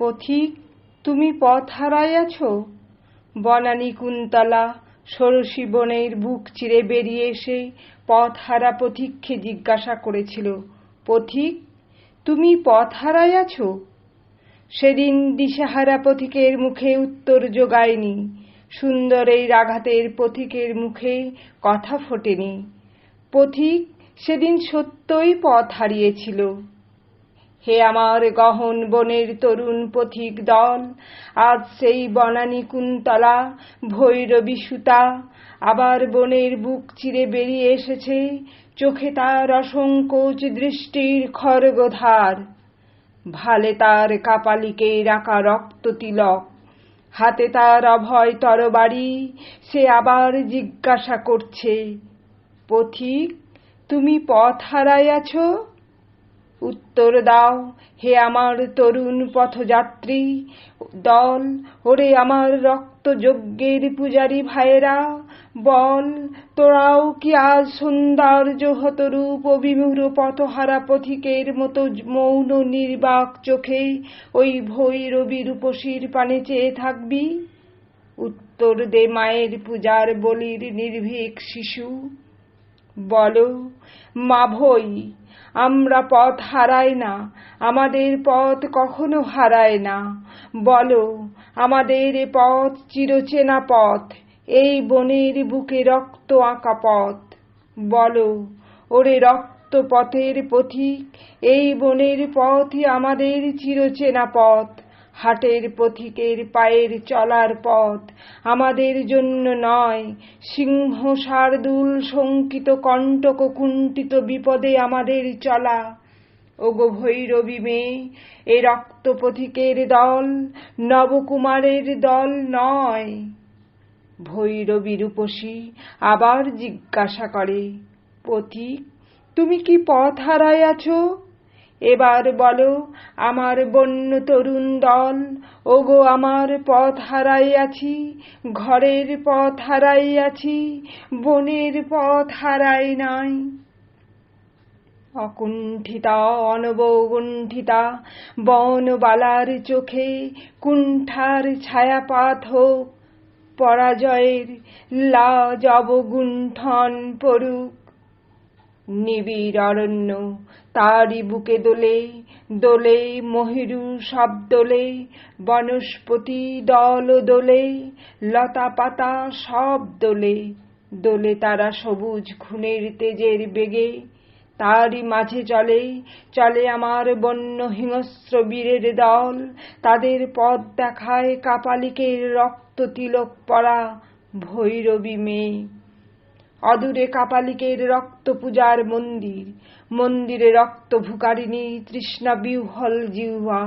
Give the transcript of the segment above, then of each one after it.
পথিক, তুমি পথ হারাইয়াছ? বনানী কুন্তলা ষোড়শী বনের বুক চিরে বেরিয়ে এসে পথ হারা পথিককে জিজ্ঞাসা করেছিল, পথিক, তুমি পথ হারাইয়াছ? সেদিন দিশাহারা পথিকের মুখে উত্তর যোগায়নি সুন্দর এই রাঘাতের পথিকের মুখে কথা ফোটেনি। পথিক, সেদিন সত্যই পথ হারিয়েছিল। হে আমার গহন বনের তরুণ পথিক দল আজ সেই বনানী কুন্তলা, ভৈরবী সুতা, আবার বনের বুক চিরে বেরিয়ে এসেছে, চোখে তার অসংকোচ দৃষ্টির খড়গধার। ভালে তার কাপালিকে রাখা রক্ত তিলক, হাতে তার অভয় তরবারি, সে আবার জিজ্ঞাসা করছে, পথিক, তুমি পথ হারাইয়াছ? উত্তর দাও, হে আমার তরুণ পথযাত্রী। দল, ওরে আমার রক্ত যজ্ঞের পূজারী ভাইয়েরা, বল, তোরাও কি আজ সৌন্দর্য হতরূপ অভিমূঢ় পথহারা পথিকের মতো মৌন নির্বাক চোখে ওই ভৈরবী রূপসীর পানে চেয়ে থাকবি? উত্তর দে মায়ের পূজার বলির নির্ভীক শিশু। বলো, মা ভই আমরা পথ হারাই না, আমাদের পথ কখনো হারায় না। বলো, আমাদের এ পথ চিরচেনা পথ, এই বনের বুকে রক্ত আঁকা পথ। বলো, ওরে রক্ত পথের পথিক, এই বনের পথই আমাদের চিরচেনা পথ। হাটের পথিকের পায়ের চলার পথ আমাদের জন্য নয়। সিংহ শার্দুল শঙ্কিত কণ্টক কুণ্ঠিত বিপদে আমাদের চলা। ওগো ভৈরবী মেয়ে, এ রক্ত পথিকের দল নবকুমারের দল নয়। ভৈরবী রূপসী আবার জিজ্ঞাসা করে, পথিক, তুমি কি পথ হারাইয়াছ এবার বলো, আমার বন্য তরুণ দল, ওগো আমার পথ হারাইয়াছি ঘরের পথ হারাইয়াছি বনের পথ হারাই নাই। অকুণ্ঠিতা অনবগুণ্ঠিতা বনবালার চোখে কুণ্ঠার ছায়াপাত হোক, পরাজয়ের লাজ অবগুণ্ঠন পড়ুক। নিবিড় অরণ্য তারই বুকে দোলে দোলে মহিরু সব দোলে, বনস্পতি দল দোলে লতা পাতা সব দোলে দোলে তারা সবুজ খুনের তেজের বেগে, তারই মাঝে চলে চলে আমার বন্য হিংস্র বীরের দল, তাদের পথ দেখায় কাপালিকের রক্ত তিলক পরা ভৈরবী মেয়ে। অদূরে কাপালিকের রক্ত পূজার মন্দির মন্দিরে রক্ত ভুকারিনী তৃষ্ণা বিহ্বল জিহ্বা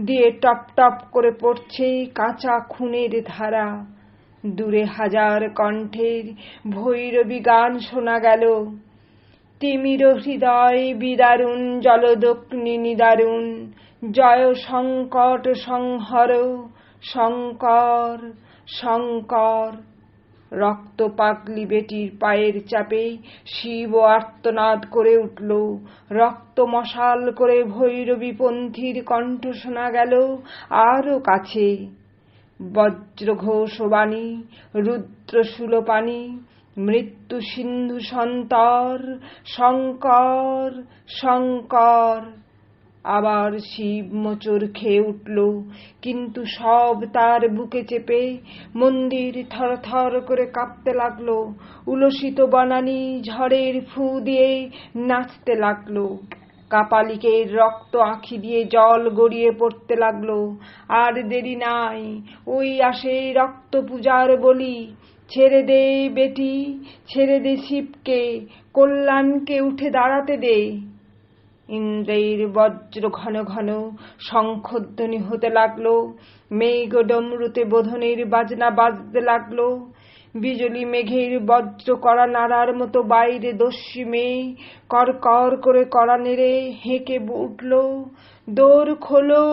দিয়ে টপ টপ করে পড়ছে কাঁচা খুনের ধারা। দূরে হাজার কণ্ঠের ভৈরবী গান শোনা গেল। তিমির হৃদয় বিদারুণ, জলদগ্নি নিদারুণ, জয় সংকট সংহর, শঙ্কর শঙ্কর। রক্ত পাগলি বেটির পায়ের চাপে শিব আর্তনাদ করে উঠল। রক্ত মশাল করে ভৈরবী পন্থীর কণ্ঠ শোনা গেল আরও কাছে। বজ্রঘোষবাণী রুদ্র সুলপানি মৃত্যু সিন্ধু সন্তর, শঙ্কর শঙ্কর। আবার শিব মোচর খেয়ে উঠল। কিন্তু সব তার বুকে চেপে মন্দির থর থর করে কাঁপতে লাগল। উলসিত বানানি ঝড়ের ফু দিয়ে নাচতে লাগল। কাপালিকের রক্ত আঁখি দিয়ে জল গড়িয়ে পড়তে লাগল। আর দেরি নাই, ওই আসে রক্ত পূজার বলি। ছেড়ে দে বেটি, ছেড়ে দে শিবকে, কল্যাণকে উঠে দাঁড়াতে দে। ইন্দ্রের বজ্র ঘন ঘন শঙ্খধ্বনি হতে লাগল। মেঘ ডমরুতে বোধনের বাজনা বাজতে লাগল। বিজলি মেঘের বজ্র করা নাড়ার মতো বাইরে দস্যি মেয়ে কর কর করে করা নেড়ে হেঁকে উঠল। দোর খোলো,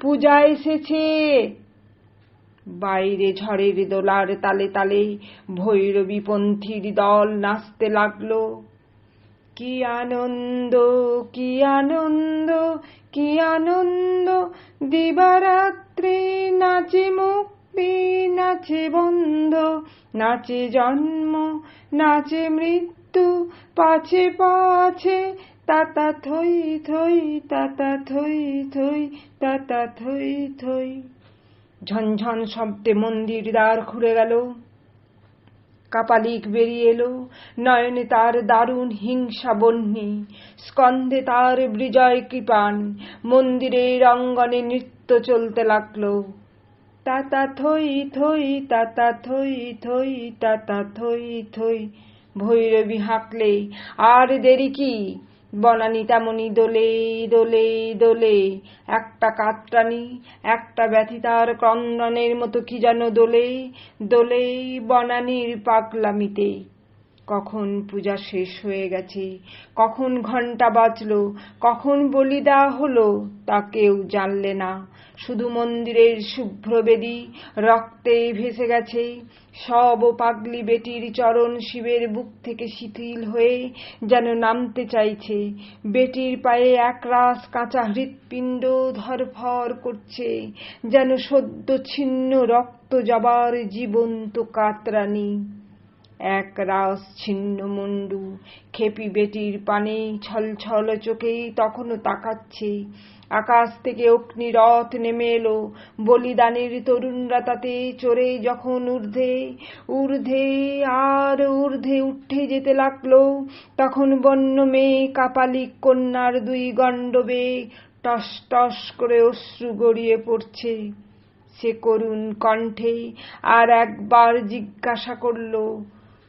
পূজা এসেছে। বাইরে ঝড়ের দোলার তালে তালে ভৈরবী পন্থীর দল নাচতে লাগল। কি আনন্দ কি আনন্দ কি আনন্দ? দিবারাত্রি নাচে মুক্তি, নাচে বন্ধ, নাচে জন্ম, নাচে মৃত্যু, পাছে পাছে, তাতা থই থই, তাতা থই থই, তাতা থই থই। ঝনঝন শব্দে মন্দির দ্বার খুলে গেল। কাপালিক বেরিয়ে এলো। নয়নে তার দারুণ হিংসা বন্যী স্কন্ধে তার বিজয় কৃপান মন্দিরের অঙ্গনে নৃত্য চলতে লাগল। তাতা থই থই তাতা থই থই তাতা থই থই। ভৈরবী হাঁকলে, আর দেরি কি? বনানি তেমনি দোলে দোলে দোলে একটা কাতরানি, একটা ব্যথিতার ক্রন্দনের মতো কি যেন দোলে দোলে বনানির পাগলামিতে কখন পূজা শেষ হয়ে গেছে? কখন ঘণ্টা বাজলো? কখন বলি দেওয়া হলো তা কেউ জানলে না। শুধু মন্দিরের শুভ্র বেদী রক্তে ভেসে গেছে। সব ও পাগলি বেটির চরণ শিবের বুক থেকে শিথিল হয়ে যেন নামতে চাইছে। বেটির পায়ে একরাশ কাঁচা হৃৎপিণ্ড ধরফর করছে। যেন সদ্য ছিন্ন রক্ত জবার জীবন্ত কাতরানি। এক রাস ছিন্ন মুন্ডু খেপি বেটির পানে ছল ছল চোখেই তখনও তাকাচ্ছে। আকাশ থেকে অগ্নিরথ নেমে এলো। বলিদানের তরুণরা তাতে চড়ে যখন ঊর্ধ্বে ঊর্ধ্বে আর ঊর্ধ্বে উঠে যেতে লাগল, তখন বন্য মেয়ে কাপালিক কন্যার দুই গণ্ডবে টস টস করে অশ্রু গড়িয়ে পড়ছে। সে করুণ কণ্ঠে আর একবার জিজ্ঞাসা করল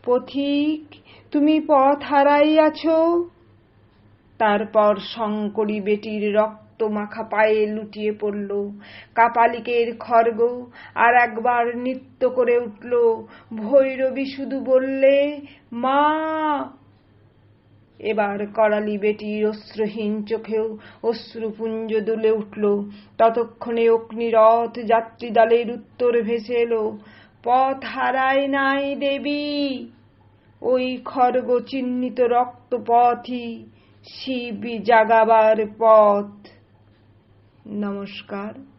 পথিক, তুমি পথ হারাইয়াছ। তারপর শঙ্করী বেটির রক্ত মাখা পায়ে লুটিয়ে পড়ল, কাপালিকের খর্গ, আর একবার নৃত্য করে উঠল। ভৈরবী শুধু বললে, মা! এবার করালি বেটির অশ্রুহীন চোখেও অশ্রুপুঞ্জ দুলে উঠল। ততক্ষণে অগ্নিরথ যাত্রী দলের উত্তর ভেসে এলো, পথ হারায় নাই দেবী। ওই খর্গ চিহ্নিত রক্তপথই শিব জাগাবার পথ। নমস্কার।